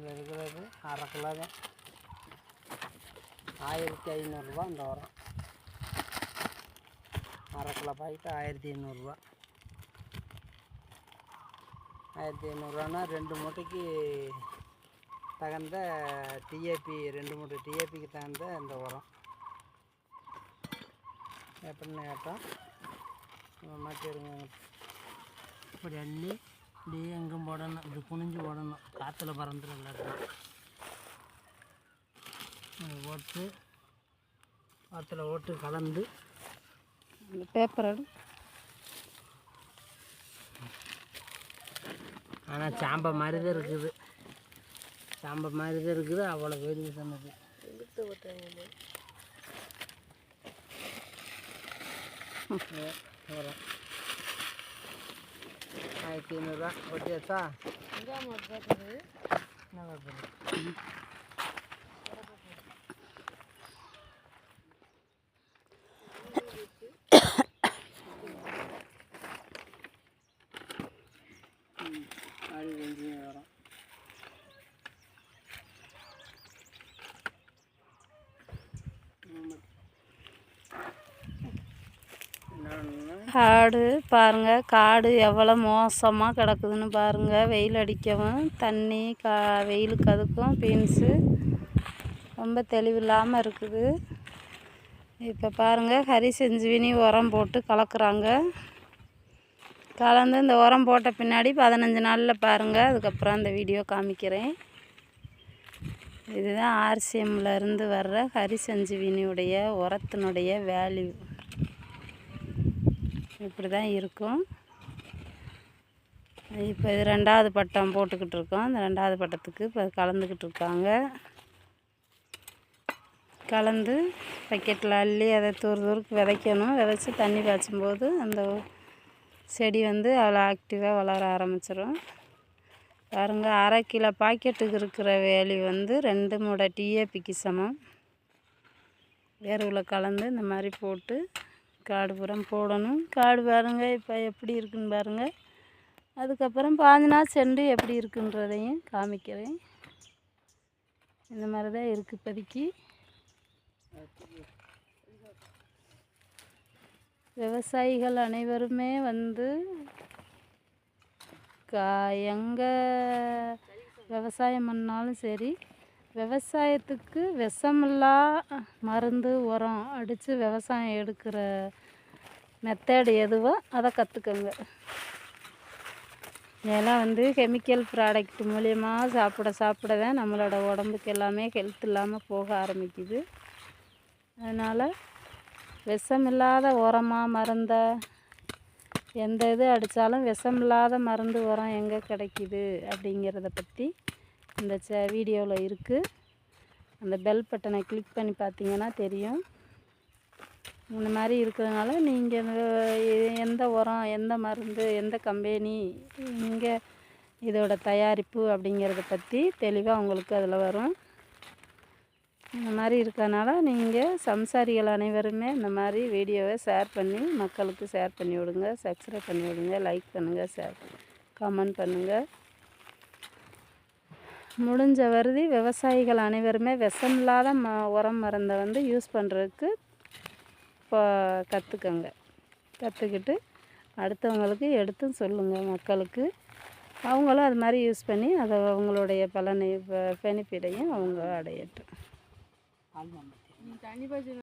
இதில் இருக்கிறது அரை கிலோ தான். ஆயிரத்தி ஐநூறுரூவா இந்த உரம் அரை கிலோ பாக்கெட்டு ஆயிரத்தி ஐநூறுரூவா ஆயிரத்தி ஐநூறுரூவானா ரெண்டு மூட்டைக்கு தகுந்த டிஏபி ரெண்டு மூட்டை டிஏபிக்கு தகுந்த இந்த உரம். எப்படின்னு கேட்டோம் மாற்றிடுங்க இப்படி அண்ணி இப்படியே எங்கும் போடணும். இப்படி குனிஞ்சு போடணும். காற்றுல பறந்துடும் எல்லாத்தையும் போட்டு காற்றுல ஓட்டு கலந்து பேப்பர் ஆனால் சாம்பை மாதிரி தான் இருக்குது. சாம்பை மாதிரி தான் இருக்குது அவ்வளோ வெளியே சொன்னது வரும் ஆயிரத்தி ஐநூறுரூவா ஓட்டியாச்சா என்ன பேப்பர் காடு பாருங்கள் காடு எவ்வளோ மோசமாக கிடக்குதுன்னு பாருங்கள் வெயில் அடிக்கவும் தண்ணி கா வெயிலுக்கு அதுக்கும் பீன்ஸு ரொம்ப தெளிவில்லாமல் இருக்குது. இப்போ பாருங்கள் ஹரி செஞ்சுவினி உரம் போட்டு கலக்குறாங்க. கலந்து இந்த உரம் போட்ட பின்னாடி பதினஞ்சு நாளில் பாருங்கள் அதுக்கப்புறம் அந்த வீடியோ காமிக்கிறேன். இதுதான் ஆர்சிஎம்மில் இருந்து வர்ற ஹரி சஞ்சீவினியுடைய உரத்தினுடைய வேல்யூ இப்படி தான் இருக்கும். இப்போ இது ரெண்டாவது பட்டம் போட்டுக்கிட்டு இருக்கோம். இந்த ரெண்டாவது பட்டத்துக்கு இப்போ கலந்துக்கிட்டு இருக்காங்க. கலந்து பக்கெட்டில் அள்ளி அதை தூர் தூருக்கு விதைக்கணும். விதைச்சி தண்ணி பாய்ச்சும்போது அந்த செடி வந்து அவ்வளோ ஆக்டிவாக வளர ஆரம்பிச்சிடும் பாருங்க அரை கிலோ பாக்கெட்டுக்கு இருக்கிற வேலி வந்து ரெண்டு மூடை டிஏபிக்கு சமம். எருவில் கலந்து இந்த மாதிரி போட்டு காடு புறம் போடணும். காடு பாருங்கள் இப்போ எப்படி இருக்குன்னு பாருங்கள் அதுக்கப்புறம் பாஞ்சு நாள் செண்டு எப்படி இருக்குன்றதையும் காமிக்கிறேன். இந்த மாதிரி தான் இருக்குது இப்போதைக்கு. விவசாயிகள் அனைவருமே வந்து கா எங்கே விவசாயம் பண்ணாலும் சரி விவசாயத்துக்கு விஷமில்லா மருந்து உரம் அடித்து விவசாயம் எடுக்கிற மெத்தேடு எதுவோ அதை கற்றுக்கோங்க இதெல்லாம் வந்து கெமிக்கல் ப்ராடக்ட் மூலியமாக சாப்பிட சாப்பிட தான் நம்மளோட உடம்புக்கு எல்லாமே ஹெல்த் இல்லாமல் போக ஆரம்பிக்குது. அதனால் விஷமில்லாத உரமாக மருந்த எந்த இது அடித்தாலும் விஷமில்லாத மருந்து உரம் எங்கே கிடைக்கிது அப்படிங்கிறத பற்றி இந்த ச வீடியோவில் இருக்குது அந்த பெல் பட்டனை கிளிக் பண்ணி பார்த்தீங்கன்னா தெரியும். இந்த மாதிரி இருக்கிறதுனால நீங்கள் எந்த உரம் எந்த மருந்து எந்த கம்பெனி இங்கே இதோட தயாரிப்பு அப்படிங்கிறத பற்றி தெளிவாக உங்களுக்கு அதில் வரும். இந்த மாதிரி இருக்கறனால நீங்கள் சம்சாரிகள் அனைவருமே இந்த மாதிரி வீடியோவை ஷேர் பண்ணி மக்களுக்கு ஷேர் பண்ணி விடுங்க. சப்ஸ்கிரைப் பண்ணி விடுங்க. லைக் பண்ணுங்கள் ஷேர் கமெண்ட் பண்ணுங்கள் முடிஞ்ச வருதி விவசாயிகள் அனைவருமே விஷமில்லாத ம உரம் மருந்தை வந்து யூஸ் பண்ணுறதுக்கு இப்போ கற்றுக்கங்க கற்றுக்கிட்டு அடுத்தவங்களுக்கு எடுத்தும் சொல்லுங்கள் மக்களுக்கு. அவங்களும் அது மாதிரி யூஸ் பண்ணி அதை அவங்களுடைய பலனை பெனிஃபிட்டையும் அவங்க அடையட்டும். ஆமாம்